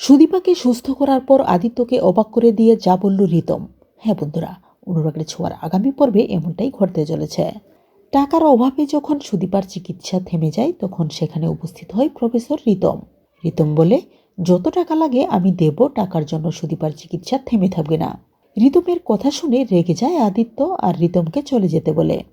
সুদীপাকে সুস্থ করার পর আদিত্যকে অবাক করে দিয়ে যা বলল রিতম। হ্যাঁ বন্ধুরা, অনুরাগের ছোঁয়ার আগামী পর্বে এমনটাই ঘটতে চলেছে। টাকার অভাবে যখন সুদীপার চিকিৎসা থেমে যায়, তখন সেখানে উপস্থিত হয় প্রফেসর রিতম। রিতম বলে, যত টাকা লাগে আমি দেব, টাকার জন্য সুদীপার চিকিৎসা থেমে থাকবে না। রিতমের কথা শুনে রেগে যায় আদিত্য আর রিতমকে চলে যেতে বলে।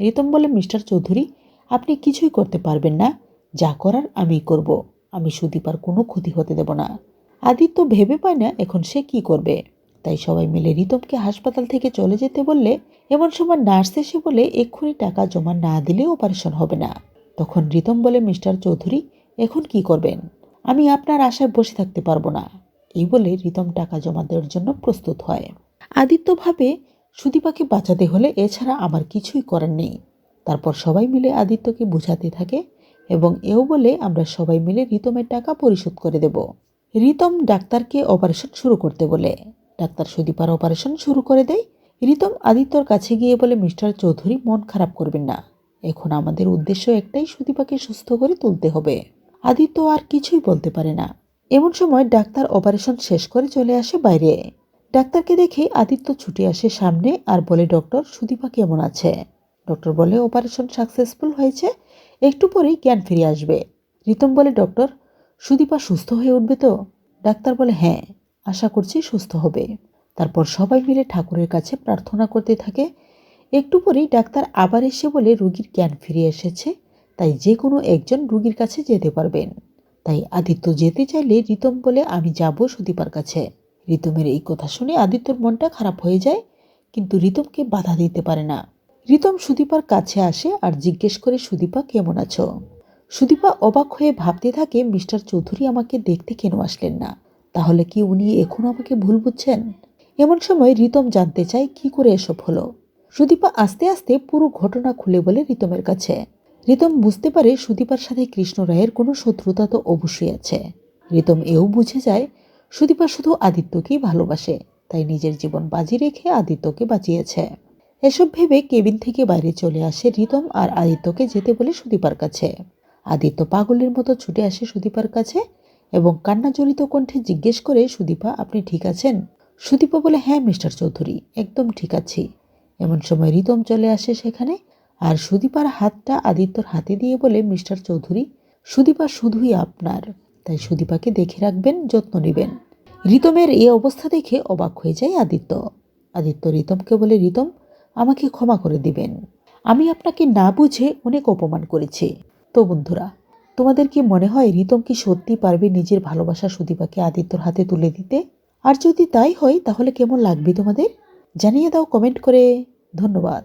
রিতম বলে, মিস্টার চৌধুরী, আপনি কিছুই করতে পারবেন না। যা করার আমি করব। আমি সুদীপার কোনো ক্ষতি হতে দেব না। আদিত্য ভেবে পায় না এখন সে কি করবে। তাই সবাই মিলে রিতমকে হাসপাতাল থেকে চলে যেতে বললে, এমন সময় নার্স এসে বলে, এক্ষুনি টাকা জমা না দিলে অপারেশন হবে না। তখন রিতম বলে, মিস্টার চৌধুরী, এখন কি করবেন? আমি আপনার আশায় বসে থাকতে পারব না। এই বলে রিতম টাকা জমা দেওয়ার জন্য প্রস্তুত হয়। আদিত্য ভাবে, সুদীপাকে বাঁচাতে হলে এছাড়া আমার কিছুই করার নেই। তারপর সবাই মিলে আদিত্যকে বোঝাতে থাকে এবং এও বলে, আমরা সবাই মিলে রিতমের টাকা পরিশোধ করে দেব। রিতম ডাক্তারকে অপারেশন শুরু করতে বলে। ডাক্তার সুদীপার অপারেশন শুরু করে দেয়। রিতম আদিত্যর কাছে গিয়ে বলে, মিস্টার চৌধুরী, মন খারাপ করবেন না। এখন আমাদের উদ্দেশ্য একটাই সুদীপাকে সুস্থ করে তুলতে হবে। আদিত্য আর কিছুই বলতে পারে না। এমন সময় ডাক্তার অপারেশন শেষ করে চলে আসে বাইরে। ডাক্তারকে দেখে আদিত্য ছুটে আসে সামনে আর বলে, ডক্টর, সুদীপা কেমন আছে? ডক্টর বলে, অপারেশন সাকসেসফুল হয়েছে। একটু পরেই জ্ঞান ফিরে আসবে। রিতম বলে, ডক্টর সুদীপা সুস্থ হয়ে উঠবে তো? ডাক্তার বলে হ্যাঁ আশা করছি সুস্থ হবে। তারপর সবাই মিলে ঠাকুরের কাছে প্রার্থনা করতে থাকে। একটু পরেই ডাক্তার আবার এসে বলে, রুগীর জ্ঞান ফিরে এসেছে, তাই যে কোনো একজন রুগীর কাছে যেতে পারবেন। তাই আদিত্য যেতে চাইলে রিতম বলে, আমি যাব সুদীপার কাছে। রিতমের এই কথা শুনে আদিত্যর মনটা খারাপ হয়ে যায়, কিন্তু রিতমকে বাধা দিতে পারে না। রিতম সুদীপার কাছে আসে আর জিজ্ঞেস করে, সুদীপা, কেমন আছো? সুদীপা অবাক হয়ে ভাবতে থাকে, মিস্টার চৌধুরী আমাকে দেখতে কেন আসলেন না? তাহলে কি উনি এখন আমাকে ভুল বুঝছেন? এমন সময় রিতম জানতে চায়, কি করে এসব হলো? সুদীপা আস্তে আস্তে পুরো ঘটনা খুলে বলে রিতমের কাছে। রিতম বুঝতে পারে সুদীপার সাথে কৃষ্ণ রায়ের কোনো শত্রুতা তো অবশ্যই আছে। রিতম এও বুঝে যায়, সুদীপা শুধু আদিত্যকেই ভালোবাসে, তাই নিজের জীবন বাজি রেখে আদিত্যকে বাঁচিয়েছে। এসব ভেবে কেবিন থেকে বাইরে চলে আসে রিতম আর আদিত্যকে যেতে বলে সুদীপার কাছে। আদিত্য পাগলের মতো ছুটে আসে সুদীপার কাছে এবং কান্নাজড়িত কণ্ঠে জিজ্ঞেস করে, সুদীপা, আপনি ঠিক আছেন? সুদীপা বলে হ্যাঁ মিস্টার চৌধুরী, একদম ঠিক আছি। এমন সময় রিতম চলে আসে সেখানে আর সুদীপার হাতটা আদিত্যর হাতে দিয়ে বলে, মিস্টার চৌধুরী, সুদীপা শুধুই আপনার। তাই সুদীপাকে দেখে রাখবেন, যত্ন নেবেন। রিতমের এই অবস্থা দেখে অবাক হয়ে যায় আদিত্য। আদিত্য রিতমকে বলে রিতম আমাকে ক্ষমা করে দিবেন। আমি আপনাকে না বুঝে অনেক অপমান করেছি। তো বন্ধুরা তোমাদের কি মনে হয় রিতম কি সত্যি পারবে নিজের ভালোবাসা সুদীপাকে আদিত্যর হাতে তুলে দিতে? আর যদি তাই হয়, তাহলে কেমন লাগবে তোমাদের? জানিয়ে দাও কমেন্ট করে। ধন্যবাদ।